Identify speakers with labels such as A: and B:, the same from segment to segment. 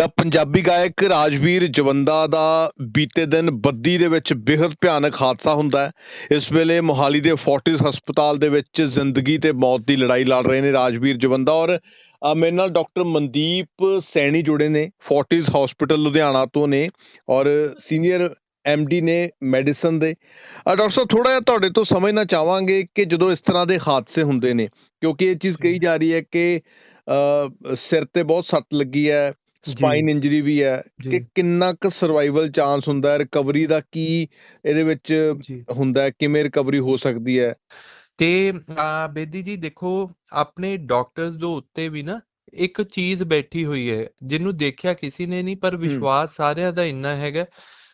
A: ਤਾਂ ਪੰਜਾਬੀ ਗਾਇਕ ਰਾਜਵੀਰ ਜਵੰਦਾ ਦਾ ਬੀਤੇ ਦਿਨ ਬੱਦੀ ਦੇ ਵਿੱਚ ਬੇहद ਭਿਆਨਕ ਹਾਦਸਾ ਹੁੰਦਾ ਹੈ। ਇਸ ਵੇਲੇ ਮੋਹਾਲੀ ਦੇ ਫੋਰਟਿਸ ਹਸਪਤਾਲ ਦੇ ਵਿੱਚ ਜ਼ਿੰਦਗੀ ਤੇ ਮੌਤ ਦੀ ਲੜਾਈ ਲੜ ਰਹੇ ਨੇ ਰਾਜਵੀਰ ਜਵੰਦਾ ਔਰ ਮੇਰੇ ਨਾਲ ਡਾਕਟਰ ਮਨਦੀਪ ਸੈਣੀ ਜੁੜੇ ਨੇ, ਫੋਰਟਿਸ ਹਸਪੀਟਲ ਲੁਧਿਆਣਾ ਤੋਂ ਨੇ ਔਰ ਸੀਨੀਅਰ ਡੀ ਨੇ ਮੈਡੀਸਨ ਦੇ। ਡਾਕਟਰ ਸਾਹਿਬ ਥੋੜਾ ਜਿਹਾ ਤੁਹਾਡੇ ਤੋਂ ਸਮਝਣਾ ਚਾਹਾਂਗੇ ਕਿ ਜਦੋਂ ਇਸ ਤਰ੍ਹਾਂ ਦੇ ਹਾਦਸੇ ਹੁੰਦੇ ਨੇ, ਕਿਉਂਕਿ ਇਹ ਚੀਜ਼ ਕਹੀ ਜਾ ਰਹੀ ਹੈ ਕਿ ਸਿਰ ਤੇ ਬਹੁਤ ਸੱਟ ਲੱਗੀ ਹੈ ਸਪਾਈਨ ਇੰਜਰੀ ਵੀ ਹੈ। ਕਿ ਕਿੰਨਾ ਕੁ ਸਰਵਾਈਵਲ ਚਾਂਸ ਹੁੰਦਾ ਹੈ? ਰਿਕਵਰੀ ਦਾ ਕੀ ਇਹਦੇ ਵਿੱਚ ਹੁੰਦਾ ਹੈ? ਕਿਵੇਂ ਰਿਕਵਰੀ ਹੋ ਸਕਦੀ ਹੈ?
B: ਤੇ ਬੇਦੀ ਜੀ ਦੇਖੋ ਆਪਣੇ ਡਾਕਟਰਸ ਦੇ ਉੱਤੇ ਵੀ ਨਾ ਇੱਕ ਚੀਜ਼ ਬੈਠੀ ਹੋਈ ਹੈ। ਜਿਹਨੂੰ ਦੇਖਿਆ ਕਿਸੇ ਨੇ ਨਹੀਂ ਪਰ ਵਿਸ਼ਵਾਸ ਸਾਰਿਆਂ ਦਾ ਇੰਨਾ ਹੈਗਾ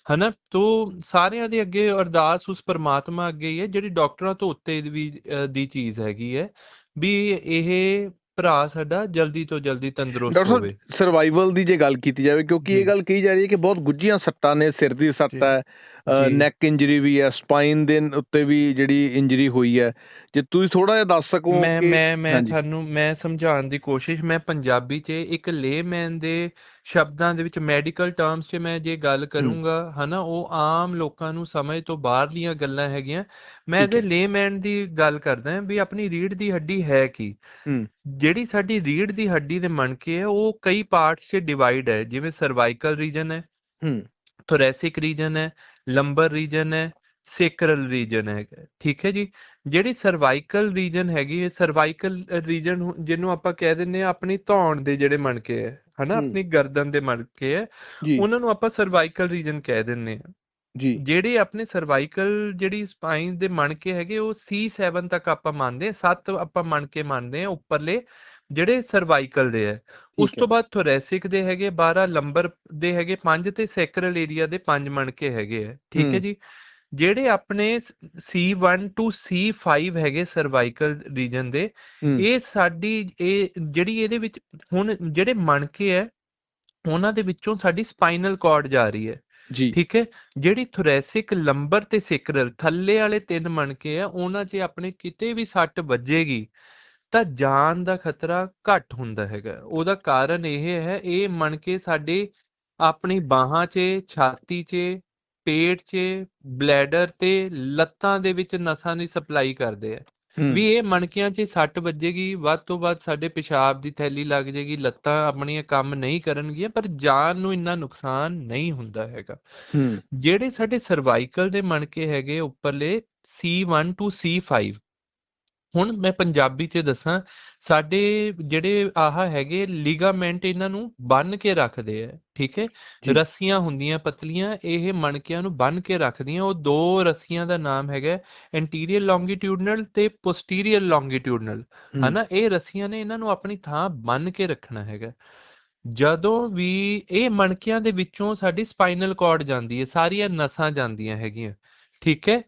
B: ਹਨਾ? ਤੋ ਸਾਰਿਆਂ ਦੇ ਅੱਗੇ ਅਰਦਾਸ ਉਸ ਪਰਮਾਤਮਾ ਅੱਗੇ ਹੀ ਹੈ ਜਿਹੜੀ ਡਾਕਟਰਾਂ ਤੋਂ ਉੱਤੇ ਵੀ ਦੀ ਚੀਜ਼ ਹੈਗੀ ਹੈ। ਵੀ ਇਹ ਭਰਾ ਸਾਡਾ ਜਲਦੀ ਤੋਂ ਜਲਦੀ ਤੰਦਰੁਸਤ ਹੋਵੇ
A: ਸਰਵਾਈਵਲ ਦੀ ਜੇ ਗੱਲ ਕੀਤੀ ਜਾਵੇ ਕਿਉਂਕਿ
B: ਜੀ।
A: ਇਹ ਗੱਲ ਕਹੀ ਜਾ ਰਹੀ ਹੈ ਕਿ ਬਹੁਤ ਗੁੱਝੀਆਂ ਸੱਟਾਂ ਨੇ ਸਿਰ ਦੀ ਸੱਟ
B: ਜੀ।
A: ਹੈ
B: ਜੀ।
A: ਨੈਕ ਇੰਜਰੀ ਵੀ ਹੈ ਸਪਾਈਨ ਦੇ ਉੱਤੇ ਵੀ ਜਿਹੜੀ ਇੰਜਰੀ ਹੋਈ ਹੈ ਜੇ ਤੁਸੀਂ ਥੋੜਾ ਜਿਹਾ ਦੱਸ ਸਕੋ
B: ਮੈਂ ਮੈਂ ਮੈਂ। ਤੁਹਾਨੂੰ ਮੈਂ ਸਮਝਾਉਣ ਦੀ ਕੋਸ਼ਿਸ਼ ਮੈਂ ਪੰਜਾਬੀ 'ਚ ਇੱਕ ਲੇਮੈਨ ਦੇ ਸ਼ਬਦਾਂ ਦੇ ਵਿੱਚ ਮੈਡੀਕਲ ਟਰਮਸ 'ਚ ਮੈਂ ਜੇ ਗੱਲ ਕਰੂੰਗਾ ਹਨਾ ਉਹ ਆਮ ਲੋਕਾਂ ਨੂੰ ਸਮਝ ਤੋਂ ਬਾਹਰਲੀਆਂ ਗੱਲਾਂ ਹੈਗੀਆਂ ਮੈਂ
A: ਹੈ।
B: ਲੇਮੈਨ ਦੀ ਗੱਲ ਕਰਦਾ ਹਾਂ ਵੀ ਆਪਣੀ ਰੀੜ ਦੀ ਹੱਡੀ ਹੈ ਕੀ
A: ਹੂੰ
B: ਜਿਹੜੀ ਸਾਡੀ ਰੀੜ ਦੀ ਹੱਡੀ ਦੇ ਮਣਕੇ ਹੈ ਉਹ ਕਈ ਪਾਰਟਸ 'ਚ ਡਿਵਾਈਡ ਹੈ ਜਿਵੇਂ ਸਰਵਾਈਕਲ ਰੀਜਨ ਹੈ
A: ਹੂੰ।
B: ਥੋਰੈਸਿਕ ਰੀਜਨ ਹੈ ਲੰਬਰ ਰੀਜਨ ਹੈ ਸੇਕਰਲ ਰੀਜਨ ਹੈ ਠੀਕ ਹੈ ਜੀ? ਜਿਹੜੀ ਸਰਵਾਈਕਲ ਰੀਜਨ ਹੈਗੀ ਹੈ ਸਰਵਾਈਕਲ ਰੀਜਨ ਜਿਹਨੂੰ ਆਪਾਂ ਕਹਿ ਦਿੰਦੇ ਆ ਆਪਣੀ ਧੌਣ ਦੇ ਜਿਹੜੇ ਮਣਕੇ ਹੈ ਹਨਾ। ਆਪਣੀ ਗਰਦਨ ਦੇ ਮਣਕੇ ਹੈ ਉਹਨਾਂ ਨੂੰ ਆਪਾਂ ਸਰਵਾਈਕਲ ਰੀਜਨ ਕਹਿ ਦਿੰਦੇ ਆ
A: ਜੀ।
B: ਜਿਹੜੇ ਆਪਣੇ ਸਰਵਾਈਕਲ ਜਿਹੜੀ ਸਪਾਈਨ ਦੇ ਮਣਕੇ ਹੈਗੇ ਉਹ C7 ਤੱਕ ਆਪਾਂ ਮੰਨਦੇ ਆ 7 ਆਪਾਂ ਮਣਕੇ ਮੰਨਦੇ ਆ ਉੱਪਰਲੇ ਜਿਹੜੇ ਸਰਵਾਈਕਲ ਦੇ ਹੈ। ਉਸ
A: ਹੈ।
B: ਤੋਂ ਬਾਅਦ ਥੋਰੈਸਿਕ ਦੇ ਹੈਗੇ 12 ਲੰਬਰ ਦੇ ਹੈਗੇ 5 ਤੇ ਸੈਕਰਲ ਏਰੀਆ ਦੇ 5 ਮਣਕੇ ਹੈਗੇ ਆ ਠੀਕ ਹੈ
A: ਹੂੰ।
B: ਜੀ? ਜਿਹੜੇ ਆਪਣੇ C1 to C5 ਹੈਗੇ ਸਰਵਾਈਕਲ ਰੀਜਨ ਦੇ
A: ਹੂੰ।
B: ਇਹ ਸਾਡੀ ਇਹ ਜਿਹੜੀ ਇਹਦੇ ਵਿੱਚ ਹੁਣ ਜਿਹੜੇ ਮਣਕੇ ਹੈ ਉਹਨਾਂ ਦੇ ਵਿੱਚੋਂ ਸਾਡੀ ਸਪਾਈਨਲ ਕਾਰਡ ਜਾ ਰਹੀ ਹੈ।
A: ਜੀ।
B: ਠੀਕ ਹੈ? ਜਿਹੜੀ ਥੋਰੈਸਿਕ ਲੰਬਰ ਤੇ ਸੇਕਰਲ ਥੱਲੇ ਵਾਲੇ ਤਿੰਨ ਮਣਕੇ ਆ, ਉਹਨਾਂ 'ਚ ਆਪਣੇ ਕਿਤੇ ਵੀ ਸੱਟ ਵੱਜੇਗੀ, ਤਾਂ ਜਾਨ ਦਾ ਖਤਰਾ ਘੱਟ ਹੁੰਦਾ ਹੈਗਾ। ਉਹਦਾ ਕਾਰਨ ਇਹ ਹੈ, ਇਹ ਮਣਕੇ ਸਾਡੇ ਆਪਣੀ ਬਾਹਾਂ 'ਚ, ਛਾਤੀ 'ਚ, ਪੇਟ 'ਚ ਬਲੈਡਰ ਤੇ ਲੱਤਾਂ ਦੇ ਵਿੱਚ ਨਸਾਂ ਦੀ ਸਪਲਾਈ ਕਰਦੇ ਆ। ਵੀ ਇਹ ਮਣਕਿਆਂ 'ਚ ਸੱਟ ਵੱਜੇਗੀ ਵੱਧ ਤੋਂ ਵੱਧ ਸਾਡੇ ਪਿਸ਼ਾਬ ਦੀ ਥੈਲੀ ਲੱਗ ਜਾਏਗੀ ਲੱਤਾਂ ਆਪਣੀਆਂ ਕੰਮ ਨਹੀਂ ਕਰਨਗੀਆਂ ਪਰ ਜਾਨ ਨੂੰ ਇੰਨਾ ਨੁਕਸਾਨ ਨਹੀਂ ਹੁੰਦਾ ਹੈਗਾ। ਜਿਹੜੇ ਸਾਡੇ ਸਰਵਾਈਕਲ ਦੇ ਮਣਕੇ ਹੈਗੇ ਉੱਪਰਲੇ C1 to C5 ਹੁਣ ਮੈਂ ਪੰਜਾਬੀ 'ਚ ਦੱਸਾਂ ਸਾਡੇ ਜਿਹੜੇ ਆਹ ਹੈਗੇ ਲਿਗਾਮੈਂਟ ਇਹਨਾਂ ਨੂੰ ਬੰਨ ਕੇ ਰੱਖਦੇ ਆ ਠੀਕ ਹੈ। ਰੱਸੀਆਂ ਹੁੰਦੀਆਂ ਪਤਲੀਆਂ ਇਹ ਮਣਕਿਆਂ ਨੂੰ ਬੰਨ ਕੇ ਰੱਖਦੀਆਂ ਉਹ ਦੋ ਰੱਸੀਆਂ ਦਾ ਨਾਮ ਹੈਗਾ ਐਂਟੀਰੀਅਰ ਲੌਂਗੀਟਿਊਡਨਲ ਤੇ ਪੋਸਟੀਰੀਅਰ ਲੌਂਗੀਟਿਊਡਨਲ ਹਨਾ? ਇਹ ਰੱਸੀਆਂ ਨੇ ਇਹਨਾਂ ਨੂੰ ਆਪਣੀ ਥਾਂ ਬੰਨ ਕੇ ਰੱਖਣਾ ਹੈਗਾ। ਜਦੋਂ ਵੀ ਇਹ ਮਣਕਿਆਂ ਦੇ ਵਿੱਚੋਂ ਸਾਡੀ ਸਪਾਈਨਲ ਕਾਰਡ ਜਾਂਦੀ ਹੈ ਸਾਰੀਆਂ ਨਸਾਂ ਜਾਂਦੀਆਂ ਹੈਗੀਆਂ ਠੀਕ ਹੈ?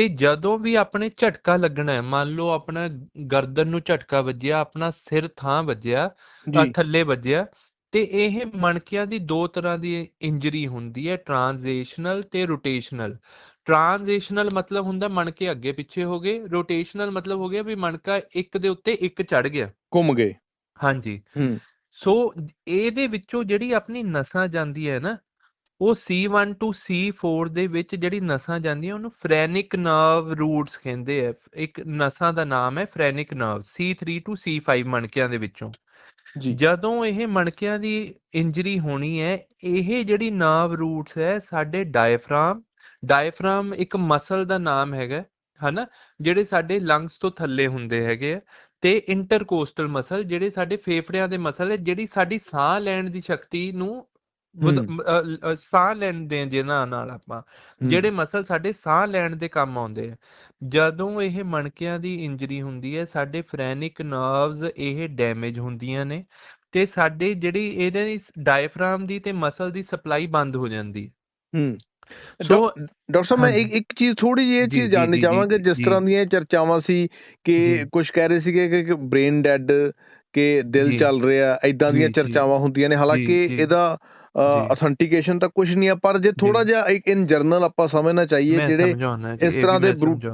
B: ਤੇ ਜਦੋਂ ਵੀ ਆਪਣੇ ਝਟਕਾ ਲੱਗਣਾ ਹੈ ਮੰਨ ਲਓ ਆਪਣਾ ਗਰਦਨ ਨੂੰ ਝਟਕਾ ਵੱਜਿਆ ਆਪਣਾ ਸਿਰ ਥਾਂ ਵੱਜਿਆ ਥੱਲੇ ਵੱਜਿਆ ਤੇ ਇਹ ਮਣਕਿਆਂ ਦੀ ਦੋ ਤਰ੍ਹਾਂ ਦੀ ਇੰਜਰੀ ਹੁੰਦੀ ਹੈ ਟ੍ਰਾਂਜੀਸ਼ਨਲ ਤੇ ਰੋਟੇਸ਼ਨਲ। ਟ੍ਰਾਂਜੀਸ਼ਨਲ ਮਤਲਬ ਹੁੰਦਾ ਮਣਕੇ ਅੱਗੇ ਪਿੱਛੇ ਹੋ ਗਏ ਰੋਟੇਸ਼ਨਲ ਮਤਲਬ ਹੋ ਗਿਆ ਵੀ ਮਣਕਾ ਇੱਕ ਦੇ ਉੱਤੇ ਇੱਕ ਚੜ ਗਿਆ।
A: ਘੁੰਮ ਗਏ।
B: ਹਾਂਜੀ।
A: ਹੂੰ।
B: ਸੋ ਇਹਦੇ ਵਿੱਚੋਂ ਜਿਹੜੀ ਆਪਣੀ ਨਸਾਂ ਜਾਂਦੀ ਹੈ ਨਾ ਉਹ C1 to C4 ਦੇ ਵਿੱਚ ਜਿਹੜੀ ਨਸਾਂ ਜਾਂਦੀਆਂ ਉਹਨੂੰ ਫ੍ਰੈਨਿਕ ਨਰਵ ਰੂਟਸ ਕਹਿੰਦੇ ਆ। ਇੱਕ ਨਸਾਂ ਦਾ ਨਾਮ ਹੈ ਫ੍ਰੈਨਿਕ ਨਰਵ C3 to C5 ਮਣਕਿਆਂ ਦੇ ਵਿੱਚੋਂ।
A: ਜੀ।
B: ਜਦੋਂ ਇਹ ਮਣਕਿਆਂ ਦੀ ਇੰਜਰੀ ਹੋਣੀ ਹੈ ਇਹ ਜਿਹੜੀ ਨਰਵ ਰੂਟਸ ਹੈ ਸਾਡੇ ਡਾਇਫਰਾਮ ਡਾਇਫਰਾਮ ਇੱਕ ਮਸਲ ਦਾ ਨਾਮ ਹੈਗਾ ਹਨਾ? ਜਿਹੜੇ ਸਾਡੇ ਲੰਗਸ ਤੋਂ ਥੱਲੇ ਹੁੰਦੇ ਹੈਗੇ ਆ ਤੇ ਇੰਟਰਕੋਸਟਲ ਮਸਲ ਜਿਹੜੇ ਸਾਡੇ ਫੇਫੜਿਆਂ ਦੇ ਮਸਲ ਹੈ ਜਿਹੜੀ ਸਾਡੀ ਸਾਹ ਲੈਣ ਦੀ ਸ਼ਕਤੀ ਨੂੰ ਸਾਹ ਲੈਣ ਦੇ ਜਿਹਨਾਂ ਨਾਲ ਆਪਾਂ ਜਿਹੜੇ ਮਸਲ ਸਾਡੇ ਸਾਹ ਲੈਣ ਦੇ ਕੰਮ ਆਉਂਦੇ ਆ ਜਦੋਂ ਇਹ ਮਣਕਿਆਂ ਦੀ ਇੰਜਰੀ ਹੁੰਦੀ ਹੈ ਸਾਡੇ ਫ੍ਰੈਨਿਕ ਨਰਵਸ ਇਹ ਡੈਮੇਜ ਹੁੰਦੀਆਂ ਨੇ ਤੇ ਸਾਡੇ ਜਿਹੜੀ ਇਹਦੇ ਡਾਇਫਰਾਮ ਦੀ ਤੇ ਮਸਲ ਦੀ ਸਪਲਾਈ ਬੰਦ ਹੋ ਜਾਂਦੀ ਹੈ।
A: ਹੂੰ।
B: ਸੋ
A: ਡਾਕ- ਡਾਕਟਰ ਸਾਹਿਬ ਮੈਂ। ਇੱਕ ਇੱਕ ਚੀਜ਼ ਥੋੜੀ ਜਿਹੀ ਇਹ ਚੀਜ਼ ਜਾਣਨੀ ਚਾਹਾਂਗਾ ਜਿਸ। ਤਰ੍ਹਾਂ ਦੀਆਂ ਚਰਚਾਵਾਂ ਸੀ ਕਿ। ਕੁਝ ਕਹਿ ਰਹੇ ਸੀਗੇ ਕਿ ਬ੍ਰੇਨ ਡੈਡ ਕਿ ਦਿਲ ਚੱਲ ਰਿਹਾ ਐਦਾਂ ਦੀਆਂ ਚਰਚਾਵਾਂ ਹੁੰਦੀਆਂ ਨੇ ਹਾਲਾਂਕਿ ਇਹਦਾ ਅਥੈਂਟੀਕੇਸ਼ਨ ਤਾਂ ਕੁਝ ਨਹੀਂ ਆ ਪਰ ਜੇ ਥੋੜਾ ਜਿਹਾ ਇੱਕ ਇਨ ਜਰਨਲ ਆਪਾਂ ਸਮਝਣਾ ਚਾਹੀਏ ਜਿਹੜੇ ਇਸ ਤਰ੍ਹਾਂ ਦੇ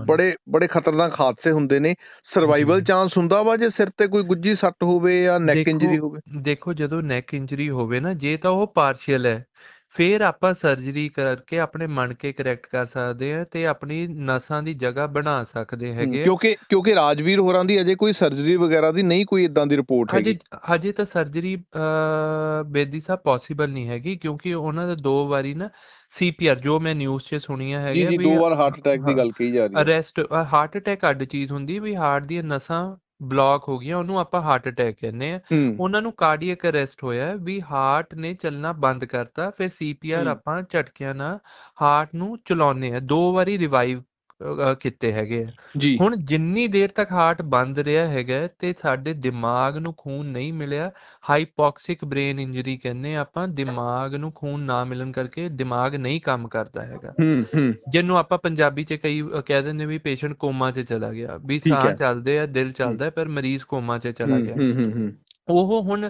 A: ਬੜੇ ਬੜੇ ਖਤਰਨਾਕ ਹਾਦਸੇ ਹੁੰਦੇ ਨੇ। ਸਰਵਾਈਵਲ ਚਾਂਸ ਹੁੰਦਾ ਵਾ ਜੇ ਸਿਰ ਤੇ ਕੋਈ ਗੁੱਜੀ ਸੱਟ ਹੋਵੇ ਜਾਂ ਨੈਕ ਇੰਜਰੀ ਹੋਵੇ।
B: ਦੇਖੋ ਜਦੋਂ ਨੈਕ ਇੰਜਰੀ ਹੋਵੇ ਨਾ ਜੇ ਤਾਂ ਉਹ ਪਾਰਸ਼ੀਅਲ ਹੈ। ਫਿਰ ਆਪਾਂ ਸਰਜਰੀ ਕਰਕੇ ਆਪਣੇ ਮਣਕੇ ਕਰੈਕਟ ਕਰ ਸਕਦੇ ਆ ਤੇ ਆਪਣੀ ਨਸਾਂ ਦੀ ਜਗ੍ਹਾ ਬਣਾ ਸਕਦੇ ਹੈਗੇ
A: ਕਿਉਂਕਿ ਕਿਉਂਕਿ ਰਾਜਵੀਰ ਹੋਰਾਂ ਦੀ ਅਜੇ ਕੋਈ ਸਰਜਰੀ ਵਗੈਰਾ ਦੀ ਨਹੀਂ ਕੋਈ ਇਦਾਂ ਦੀ ਰਿਪੋਰਟ ਹੈਗੀ।
B: ਹਜੇ ਹਜੇ ਤਾਂ ਸਰਜਰੀ ਬੇਦੀ ਸਾਹਿਬ ਪੋਸੀਬਲ ਨਹੀਂ ਹੈਗੀ ਕਿਉਂਕਿ ਉਹਨਾਂ ਦਾ ਦੋ ਵਾਰੀ ਨਾ ਸੀਪੀਆਰ ਜੋ ਮੈਂ ਨਿਊਜ਼ 'ਚ ਸੁਣੀਆਂ ਹੈਗੀਆਂ
A: ਜੀ ਦੋ ਵਾਰ ਹਾਰਟ ਅਟੈਕ ਦੀ ਗੱਲ ਕਹੀ ਜਾ ਰਹੀ ਹੈ।
B: ਅਰੈਸਟ ਹਾਰਟ ਅਟੈਕ ਅੱਡ ਚੀਜ਼ ਹੁੰਦੀ ਵੀ ਹਾਰਟ ਦੀਆਂ ਨਸਾਂ ਬਲੌਕ ਹੋ ਗਈਆਂ ਉਹਨੂੰ ਆਪਾਂ ਹਾਰਟ ਅਟੈਕ ਕਹਿੰਦੇ ਆ। ਉਹਨਾਂ ਨੂੰ ਕਾਰਡੀਅਕ ਅਰੈਸਟ ਹੋਇਆ ਵੀ ਹਾਰਟ ਨੇ ਚੱਲਣਾ ਬੰਦ ਕਰਤਾ ਫਿਰ ਸੀਪੀਆਰ ਆਪਾਂ ਝਟਕਿਆਂ ਨਾਲ ਹਾਰਟ ਨੂੰ ਚਲਾਉਂਦੇ ਆ ਦੋ ਵਾਰੀ ਰਿਵਾਈਵ ਕੀਤੇ ਹੈਗੇ ਆ। ਹੁਣ ਜਿੰਨੀ ਦੇਰ ਤੱਕ ਹਾਰਟ ਬੰਦ ਰਿਹਾ ਹੈਗਾ ਤੇ ਸਾਡੇ ਦਿਮਾਗ ਨੂੰ ਖੂਨ ਨਹੀਂ ਮਿਲਿਆ ਹਾਈਪੋਕਸਿਕ ਬ੍ਰੇਨ ਇੰਜਰੀ ਕਹਿੰਦੇ ਆਪਾਂ ਦਿਮਾਗ ਨੂੰ ਖੂਨ ਨਾ ਮਿਲਣ ਕਰਕੇ ਦਿਮਾਗ ਨਹੀਂ ਕੰਮ ਕਰਦਾ ਹੈਗਾ। ਜਿਹਨੂੰ ਆਪਾਂ ਪੰਜਾਬੀ 'ਚ ਕਈ ਕਹਿ ਦਿੰਦੇ ਵੀ ਪੇਸ਼ੈਂਟ ਕੋਮਾ 'ਚ ਚਲਾ ਗਿਆ ਵੀ ਸਾਹ ਚੱਲਦੇ ਆ ਦਿਲ ਚੱਲਦਾ ਪਰ ਮਰੀਜ਼ ਕੋਮਾ 'ਚ ਚਲਾ ਗਿਆ। ਉਹ ਹੁਣ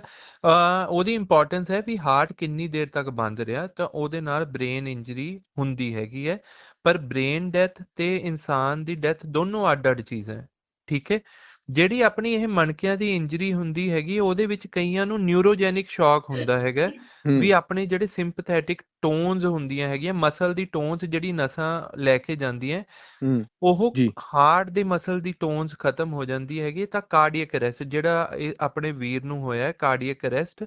B: ਉਹਦੀ ਇੰਪੋਰਟੈਂਸ ਹੈ ਵੀ ਹਾਰਟ ਕਿੰਨੀ ਦੇਰ ਤੱਕ ਬੰਦ ਰਿਹਾ ਤਾਂ ਉਹਦੇ ਨਾਲ ਬ੍ਰੇਨ ਇੰਜਰੀ ਹੁੰਦੀ ਹੈਗੀ ਹੈ। ਪਰ ਬ੍ਰੇਨ ਡੈਥ ਤੇ ਇਨਸਾਨ ਦੀ ਡੈਥ ਦੋਨੋਂ ਅੱਡ-ਅੱਡ ਚੀਜ਼ਾਂ ਹੈ ਠੀਕ ਹੈ? ਜਿਹੜੀ ਆਪਣੀ ਇਹ ਮਣਕਿਆਂ ਦੀ ਇੰਜਰੀ ਹੁੰਦੀ ਹੈਗੀ ਉਹਦੇ ਵਿੱਚ ਕਈਆਂ ਨੂੰ ਨਿਊਰੋਜੈਨਿਕ ਸ਼ੌਕ ਹੁੰਦਾ ਹੈਗਾ ਵੀ ਆਪਣੇ ਜਿਹੜੇ ਸਿੰਪਥੈਟਿਕ ਟੋਨਸ ਹੁੰਦੀਆਂ ਹੈਗੀਆਂ ਮਸਲ ਦੀ ਟੋਨਸ ਜਿਹੜੀ ਨਸਾਂ ਲੈ ਕੇ ਜਾਂਦੀਆਂ
A: ਹੂੰ
B: ਉਹ ਹਾਰਟ ਦੇ ਮਸਲ ਦੀ ਟੋਨਸ ਖਤਮ ਹੋ ਜਾਂਦੀ ਹੈਗੀ ਤਾਂ ਕਾਰਡੀਅਕ ਅਰੈਸਟ ਜਿਹੜਾ ਆਪਣੇ ਵੀਰ ਨੂੰ ਹੋਇਆ ਹੈ ਕਾਰਡੀਅਕ ਅਰੈਸਟ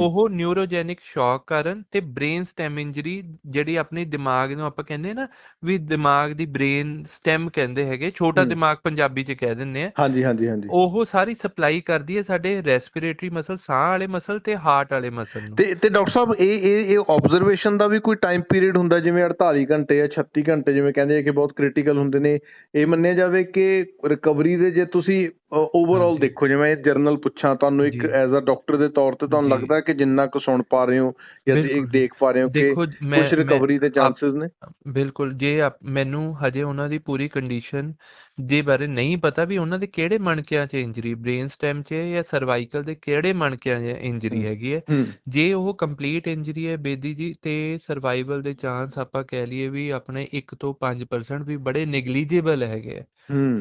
B: ਉਹ ਨਿਊਰੋਜੈਨਿਕ ਸ਼ੌਕ ਕਾਰਨ ਤੇ ਬ੍ਰੇਨ ਸਟੈਮ ਇੰਜਰੀ ਜਿਹੜੀ ਆਪਣੇ ਦਿਮਾਗ ਨੂੰ ਆਪਾਂ ਕਹਿੰਦੇ ਨਾ ਵੀ ਦਿਮਾਗ ਦੀ ਬ੍ਰੇਨ ਸਟੈਮ ਕਹਿੰਦੇ ਹੈਗੇ ਛੋਟਾ ਦਿਮਾਗ ਪੰਜਾਬੀ 'ਚ ਕਹਿ ਦਿੰਦੇ ਆ
A: ਹਾਂਜੀ ਹਾਂਜੀ ਹਾਂਜੀ।
B: ਉਹ ਸਾਰੀ ਸਪਲਾਈ ਕਰਦੀ ਹੈ ਸਾਡੇ ਰੈਸਪੀਰੇਟਰੀ ਮਸਲ ਸਾਹ ਵਾਲੇ ਮਸਲ ਤੇ ਹਾਰਟ ਵਾਲੇ ਮਸਲ ਨੂੰ।
A: ਤੇ ਤੇ ਡਾਕਟਰ ਸਾਹਿਬ ਇਹ ਇਹ ਇਹ ਆਬਜ਼ਰਵੇਸ਼ਨ ਦਾ ਵੀ ਕੋਈ ਟਾਈਮ ਪੀਰੀਅਡ ਹੁੰਦਾ ਜਿਵੇਂ 48 ਘੰਟੇ ਜਾਂ 36 ਘੰਟੇ ਜਿਵੇਂ ਕਹਿੰਦੇ ਆ ਕਿ ਬਹੁਤ ਕ੍ਰਿਟੀਕਲ ਹੁੰਦੇ ਨੇ ਇਹ ਮੰਨਿਆ ਜਾਵੇ ਕਿ ਰਿਕਵਰੀ ਦੇ ਜੇ ਤੁਸੀਂ ਓਵਰਆਲ ਦੇਖੋ ਜਿਵੇਂ ਇਹ ਜਰਨਲ ਪੁੱਛਾਂ ਤੁਹਾਨੂੰ ਇੱਕ ਐਜ਼ ਅ ਡਾਕਟਰ ਦੇ ਤੌਰ ਤੇ ਤੁਹਾਨੂੰ ਲੱਗਦਾ ਕਿ ਜਿੰਨਾ ਕੁ ਸੁਣ ਪਾ ਰਹੇ ਹੋ ਜਾਂ ਦੇਖ ਪਾ ਰਹੇ ਹੋ ਕਿ ਕੁਝ ਰਿਕਵਰੀ ਦੇ ਚਾਂਸਸ ਨੇ?
B: ਬਿਲਕੁਲ ਜੇ ਮੈਨੂੰ ਹਜੇ ਉਹਨਾਂ ਦੀ ਪੂਰੀ ਕੰਡੀਸ਼ਨ ਦੇ ਬਾਰੇ ਨਹੀਂ ਪਤਾ ਵੀ ਉਹਨਾਂ ਦੇ ਕਿਹੜੇ ਮਣਕਿਆਂ 'ਚ ਇੰਜਰੀ ਬ੍ਰੇਨ ਸਟੈਮ 'ਚ ਹੈ ਜਾਂ ਸਰਵਾਈਕਲ ਦੇ ਕਿਹੜੇ ਮਣਕਿਆਂ 'ਚ ਇੰਜਰੀ ਹੈਗੀ ਹੂੰ। ਜੇ ਉਹ ਕੰਪਲੀਟ ਇੰਜਰੀ ਹੈ ਬੇਦੀ ਜੀ ਤੇ ਸਰਵਾਈਵਲ ਦੇ ਚਾਂਸ ਆਪਾਂ ਕਹਿ ਲਈਏ ਵੀ ਆਪਣੇ 1 ਤੋਂ 5% ਵੀ ਬੜੇ ਨੈਗਲੀਜੀਬਲ ਹੈਗੇ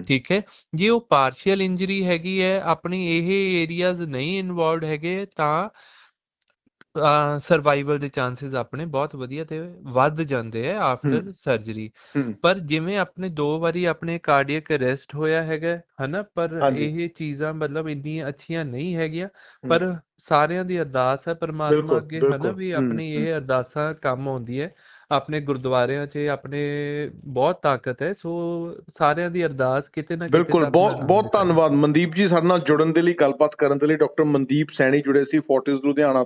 B: ਠੀਕ ਹੈ? ਜੇ ਉਹ ਪਾਰਸ਼ੀਅਲ ਇੰਜਰੀ ਹੈਗੀ ਹੈ ਆਪਣੀ ਇਹ ਏਰੀਆਜ਼ ਨਹੀਂ ਇਨਵੋਲਵਡ ਹੈਗੇ ਤਾਂ ਸਰਵਾਈਵਲ ਦੇ ਚਾਂਸਸ ਆਪਣੇ ਬਹੁਤ ਵਧੀਆ ਤੇ ਵੱਧ ਜਾਂਦੇ ਆ ਆਫਟਰ ਸਰਜਰੀ ਪਰ ਜਿਵੇਂ ਆਪਣੇ ਦੋ ਵਾਰੀ ਆਪਣੇ ਕਾਰਡੀਅਕ ਅਰੈਸਟ ਹੋਇਆ ਹੈਗਾ ਹਨਾ ਪਰ ਇਹ ਚੀਜ਼ਾਂ ਮਤਲਬ ਇੰਨੀਆਂ ਅੱਛੀਆਂ ਨਹੀਂ ਹੈਗੀਆਂ ਪਰ ਸਾਰਿਆਂ ਦੀ ਅਰਦਾਸ ਹੈ ਪਰਮਾਤਮਾ ਅੱਗੇ ਹਨਾ ਵੀ ਆਪਣੀ ਇਹ ਅਰਦਾਸਾਂ ਕੰਮ ਆਉਂਦੀ ਹੈ ਆਪਣੇ ਗੁਰਦੁਆਰਿਆਂ 'ਚ ਆਪਣੇ ਬਹੁਤ ਤਾਕਤ ਹੈ ਸੋ ਸਾਰਿਆਂ ਦੀ ਅਰਦਾਸ ਕਿਤੇ ਨਾ ਕਿਤੇ
A: ਬਿਲਕੁਲ ਬਹੁਤ ਬਹੁਤ ਧੰਨਵਾਦ। ਮਨਦੀਪ ਜੀ ਸਾਡੇ ਨਾਲ ਜੁੜਨ ਦੇ ਲਈ ਗੱਲਬਾਤ ਕਰਨ ਦੇ ਲਈ ਡਾਕਟਰ ਮਨਦੀਪ ਸੈਣੀ ਜੁੜੇ ਸੀ ਫੋਰਟਿਸ ਲੁਧਿਆਣਾ